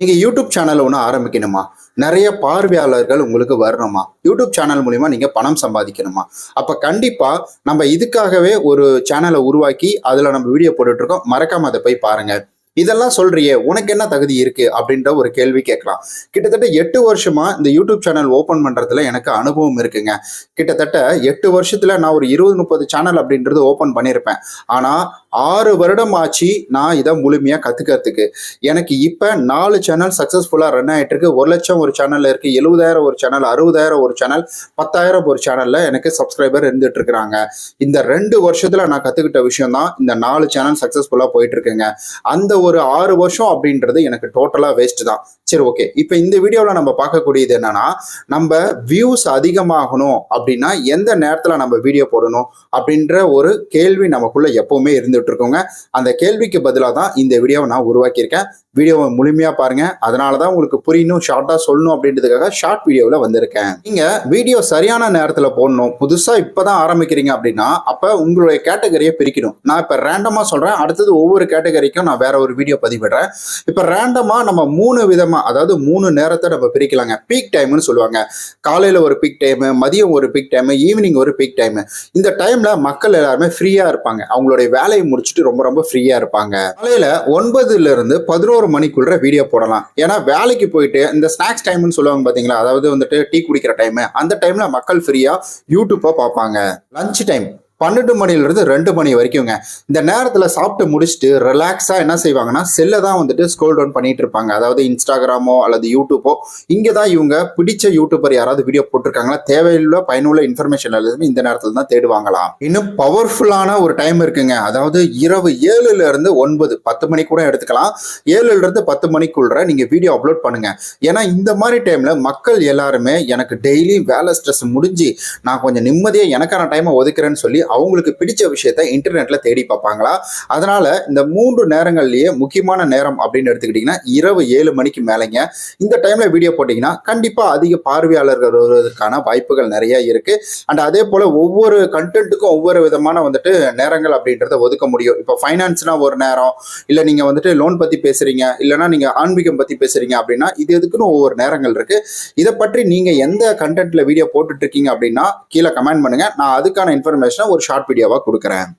நீங்கள் YouTube channel ஒன்று ஆரம்பிக்கணுமா? நிறைய பார்வையாளர்கள் உங்களுக்கு வரணுமா? யூடியூப் சேனல் மூலிமா நீங்கள் பணம் சம்பாதிக்கணுமா? அப்போ கண்டிப்பாக நம்ம இதுக்காகவே ஒரு சேனலை உருவாக்கி அதில் நம்ம வீடியோ போட்டுட்ருக்கோம் மறக்காமல் அதை போய் பாருங்கள் இதெல்லாம் சொல்றியே உனக்கு என்ன தகுதி இருக்கு? அப்படின்ற ஒரு கேள்வி கேட்கலாம். கிட்டத்தட்ட எட்டு வருஷமா இந்த யூடியூப் சேனல் ஓபன் பண்றதுல எனக்கு அனுபவம் இருக்குங்க. கிட்டத்தட்ட எட்டு வருஷத்துல நான் ஒரு இருபது முப்பது சேனல் அப்படின்றது ஓபன் பண்ணியிருப்பேன் ஆனா ஆறு வருடம் ஆச்சு நான் இதை முழுமையா கத்துக்கிறதுக்கு. எனக்கு இப்ப நாலு சேனல் சக்சஸ்ஃபுல்லா ரன் ஆயிட்டு இருக்கு ஒரு லட்சம் ஒரு சேனல்ல இருக்கு. எழுபதாயிரம் ஒரு சேனல் அறுபதாயிரம் ஒரு சேனல் பத்தாயிரம் ஒரு சேனல்ல எனக்கு சப்ஸ்கிரைபர் இருந்துட்டு இருக்கிறாங்க. இந்த ரெண்டு வருஷத்துல நான் கத்துக்கிட்ட விஷயம் தான் இந்த நாலு சேனல் சக்சஸ்ஃபுல்லா போயிட்டு இருக்குங்க அந்த ஒரு ஆறு வருஷம் அப்படின்றது எனக்கு டோட்டலாக வேஸ்ட் தான். சரி ஓகே இப்போ இந்த வீடியோவில் நம்ம பார்க்கக்கூடியது என்னன்னா நம்ம வியூஸ் அதிகமாகணும் அப்படின்னா எந்த நேரத்தில் நம்ம வீடியோ போடணும் அப்படின்ற ஒரு கேள்வி நமக்குள்ள எப்பவுமே இருந்துட்டு இருக்கோங்க. அந்த கேள்விக்கு பதிலாக தான் இந்த வீடியோவை நான் உருவாக்கியிருக்கேன். வீடியோவை முழுமையாக பாருங்க. அதனால தான் உங்களுக்கு புரியணும் ஷார்ட்டாக சொல்லணும் அப்படின்றதுக்காக ஷார்ட் வீடியோவில் வந்திருக்கேன். நீங்கள் வீடியோ சரியான நேரத்தில் போடணும். புதுசாக இப்போ தான் ஆரம்பிக்கிறீங்க அப்படின்னா அப்போ உங்களுடைய கேட்டகரியை பிரிக்கணும். நான் இப்போ ரேண்டமாக சொல்கிறேன் அடுத்தது ஒவ்வொரு கேட்டகரிக்கும் நான் வேற ஒரு வீடியோ பதிவிடுறேன். இப்போ ரேண்டமாக நம்ம மூணு விதமாக அதாவது மூணு நேரத்தை நம்ம பிரிக்கலாங்க. பீக் டைம்னு சொல்லுவாங்க. காலையில் ஒரு பீக் டைமு மதியம் ஒரு பீக் டைமு ஈவினிங் ஒரு பீக் டைமு இந்த டைமில் மக்கள் எல்லாருமே ஃப்ரீயாக இருப்பாங்க. அவங்களுடைய வேலையை முடிச்சுட்டு ரொம்ப ரொம்ப ஃப்ரீயாக இருப்பாங்க. காலையில் ஒன்பதுலேருந்து பதினோரு மணிக்குள்ள வீடியோ போடலாம். ஏன்னா வேலைக்கு போயிட்டு இந்த ஸ்நாக்ஸ் டைம்னு சொல்லுவாங்க பார்த்தீங்களா அதாவது வந்துட்டு டீ குடிக்கிற டைமு அந்த டைமில் மக்கள் ஃப்ரீயாக யூடியூப்பை பார்ப்பாங்க. லஞ்ச் டைம் பன்னெண்டு மணிலிருந்து ரெண்டு மணி வரைக்குங்க. இந்த நேரத்தில் சாப்பிட்டு முடிச்சுட்டு ரிலாக்ஸாக என்ன செய்வாங்கன்னா செல்லை தான் வந்துட்டு ஸ்க்ரோல் டவுன் பண்ணிட்டு இருப்பாங்க. அதாவது இன்ஸ்டாகிராமோ அல்லது யூடியூப்போ இங்கே தான் இவங்க பிடிச்ச யூடியூபர் யாராவது வீடியோ போட்டிருக்காங்களா? தேவையில்லை பயனுள்ள இன்ஃபர்மேஷன் எல்லாத்தையுமே இந்த நேரத்தில் தான் தேடுவாங்களாம் இன்னும் பவர்ஃபுல்லான ஒரு டைம் இருக்குங்க. அதாவது இரவு ஏழுல இருந்து ஒன்பது பத்து மணி கூட எடுத்துக்கலாம். ஏழுல இருந்து பத்து மணிக்குள்ள நீங்கள் வீடியோ அப்லோட் பண்ணுங்க. ஏன்னா இந்த மாதிரி டைமில் மக்கள் எல்லாருமே எனக்கு டெய்லி வேலை ஸ்ட்ரெஸ் முடிஞ்சு நான் கொஞ்சம் நிம்மதியாக எனக்கான டைமை ஒதுக்குறேன்னு சொல்லி அவங்களுக்கு பிடிச்ச விஷயத்த இன்டர்நெட்ல தேடி பார்ப்பாங்களா? அதனால இந்த மூன்று நேரங்கள்லயே முக்கியமான நேரம் அப்படின்னு எடுத்துக்கிட்டிங்கன்னா இரவு ஏழு மணிக்கு மேலேங்க. இந்த டைம்ல வீடியோ போட்டிங்கன்னா கண்டிப்பா அதிக பார்வையாளர்கள் வருவதற்கான வாய்ப்புகள் நிறைய இருக்கு. அண்ட் அதே போல ஒவ்வொரு கண்டென்ட்டுக்கும் ஒவ்வொரு விதமான வந்துட்டு நேரங்கள் அப்படின்றத ஒதுக்க முடியும். இப்போ ஃபைனான்ஸ்னா ஒரு நேரம் இல்லை நீங்க வந்துட்டு லோன் பத்தி பேசுறீங்க இல்லைன்னா நீங்க ஆன்மீகம் பத்தி பேசுறீங்க அப்படின்னா இது எதுக்குன்னு ஒவ்வொரு நேரங்கள் இருக்கு. இதை பற்றி நீங்க எந்த கண்டென்ட்ல வீடியோ போட்டுட்டு இருக்கீங்க அப்படின்னா கீழே கமெண்ட் பண்ணுங்க. நான் அதுக்கான இன்ஃபர்மேஷனை ஒரு ஷார்ட் வீடியோவாக கொடுக்குறேன்.